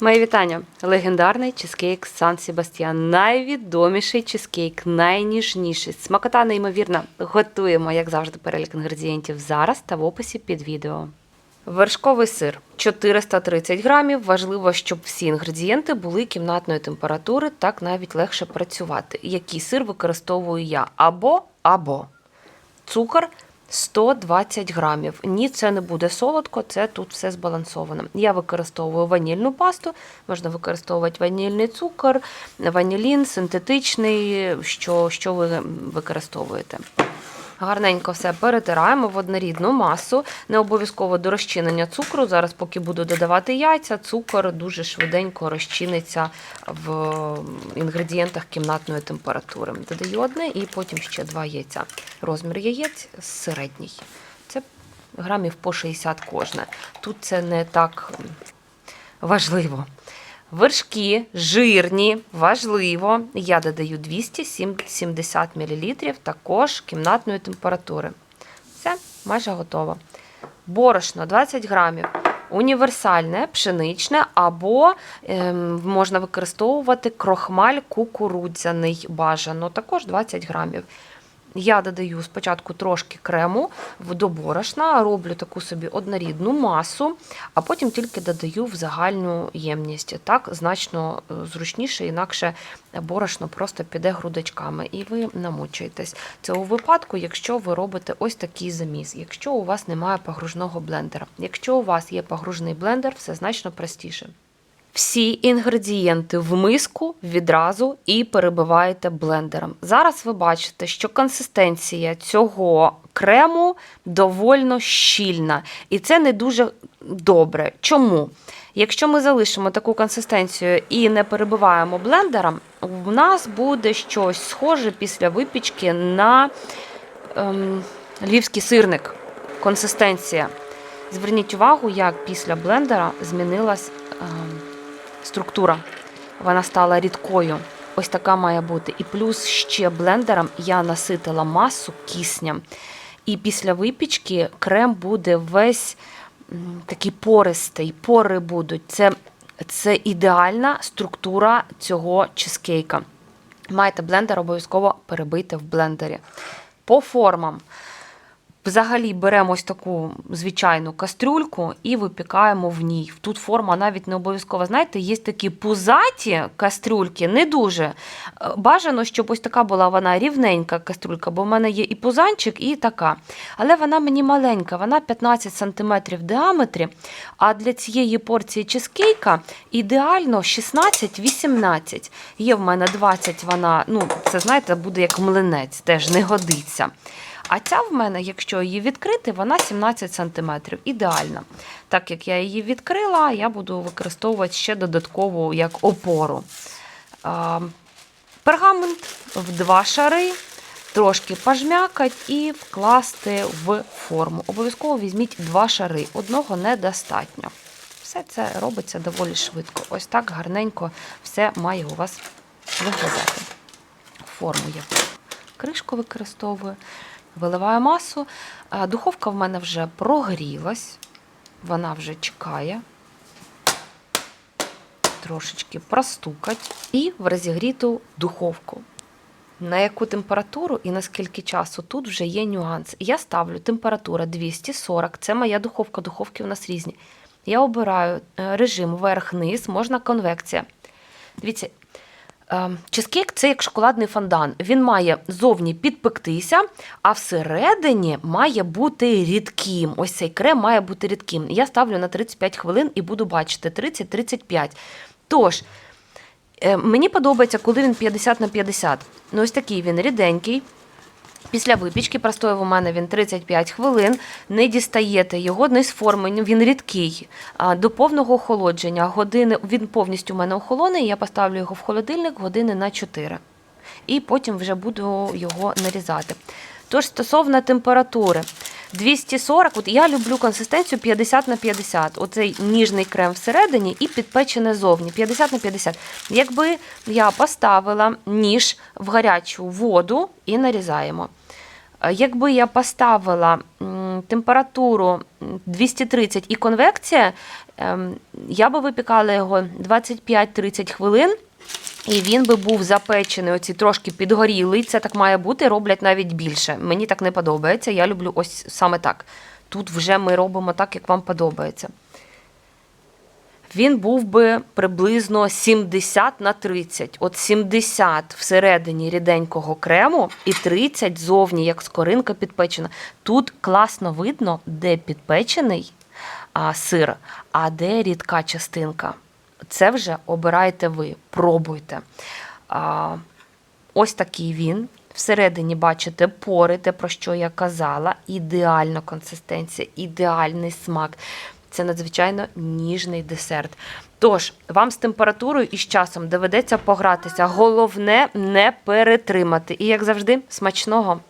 Мої вітання. Легендарний чизкейк Сан Себастьян. Найвідоміший чизкейк, найніжніший. Смакота неймовірна. Готуємо, як завжди, перелік інгредієнтів зараз та в описі під відео. Вершковий сир 430 грамів. Важливо, щоб всі інгредієнти були кімнатної температури, так навіть легше працювати. Який сир використовую я? Або або цукор 120 грамів. Ні, це не буде солодко, це тут все збалансовано. Я використовую ванільну пасту, можна використовувати ванільний цукор, ванілін, синтетичний, що, що ви використовуєте. Гарненько все перетираємо в однорідну масу. Не обов'язково до розчинення цукру. Зараз, поки буду додавати яйця, цукор дуже швиденько розчиниться в інгредієнтах кімнатної температури. Додаю одне і потім ще два яйця. Розмір яєць середній. Це грамів по 60 кожне. Тут це не так важливо. Вершки жирні, важливо. Я додаю 270 мл, також кімнатної температури. Все, майже готово. Борошно 20 грамів. Універсальне, пшеничне, або ем, можна використовувати крохмаль кукурудзяний бажано, також 20 грамів. Я додаю спочатку трошки крему до борошна, роблю таку собі однорідну масу, а потім тільки додаю в загальну ємність. Так значно е, зручніше, інакше борошно просто піде грудочками і ви намучуєтесь. Це у випадку, якщо ви робите ось такий заміс, якщо у вас немає погружного блендера. Якщо у вас є погружний блендер, все значно простіше. Всі інгредієнти в миску відразу і перебиваєте блендером. Зараз ви бачите, що консистенція цього крему довольно щільна, і це не дуже добре. Чому? Якщо ми залишимо таку консистенцію і не перебиваємо блендером, у нас буде щось схоже після випічки на ем, львівський сирник. Консистенція. Зверніть увагу, як після блендера змінилась ем, структура. Вона стала рідкою. Ось така має бути. І плюс ще блендером я наситила масу кисням. І після випічки крем буде весь такий пористий, пори будуть. Це, це ідеальна структура цього чизкейка. Маєте блендер, обов'язково перебийте в блендері. По формам. Взагалі беремо ось таку звичайну кастрюльку і випікаємо в ній. Тут форма навіть не обов'язкова. Знаєте, є такі пузаті кастрюльки, не дуже. Е, Бажано, щоб ось така була вона рівненька кастрюлька, бо в мене є і пузанчик, і така. Але вона мені маленька, вона 15 см в діаметрі. А для цієї порції чизкейка ідеально 16-18. Є в мене 20, вона, ну, це знаєте, буде як млинець, теж не годиться. А ця в мене, якщо її відкрити, вона 17 см. Ідеальна. Так як я її відкрила, я буду використовувати ще додатково як опору. Пергамент в два шари, трошки пожмякать і вкласти в форму. Обов'язково візьміть два шари, одного недостатньо. Все це робиться доволі швидко. Ось так гарненько все має у вас виглядати. Форму я кришку використовую. Виливаю масу. Духовка в мене вже прогрілась, вона вже чекає. Трошечки простукать і в розігріту духовку. На яку температуру і на скільки часу тут вже є нюанс. Я ставлю температура 240, це моя духовка, духовки у нас різні. Я обираю е, режим верх-низ, можна конвекція. Дивіться, Чизкейк це як шоколадний фондан. Він має зовні підпектися, а всередині має бути рідким. Ось цей крем має бути рідким. Я ставлю на 35 хвилин і буду бачити 30-35. Тож, е, мені подобається, коли він 50 на 50. Ну, ось такий він ріденький. Після випічки простоїв у мене він 35 хвилин. Не дістаєте його не з форми, він рідкий. До повного охолодження години він повністю у мене охолоний. я поставлю його в холодильник години на 4. І потім вже буду його нарізати. Тож, стосовно температури, 240, от я люблю консистенцію 50 на 50. Оцей ніжний крем всередині і підпечене зовні. 50 на 50. Якби я поставила ніж в гарячу воду і нарізаємо. Е, Якби я поставила температуру 230 і конвекція, ем, я би випікала його 25-30 хвилин. І він би був запечений, оці трошки підгорілий. Це так має бути, роблять навіть більше. Мені так не подобається. Я люблю ось саме так. Тут вже ми робимо так, як вам подобається. Він був би приблизно 70 на 30. От 70 всередині ріденького крему і 30 зовні, як скоринка підпечена. Тут класно видно, де підпечений а, сир, а де рідка частинка. Це вже обирайте ви, пробуйте. А, ось такий він. Всередині бачите пори, те, про що я казала. Ідеальна консистенція, ідеальний смак. Це надзвичайно ніжний десерт. Тож, вам з температурою і з часом доведеться погратися. Головне не перетримати. І, як завжди, смачного!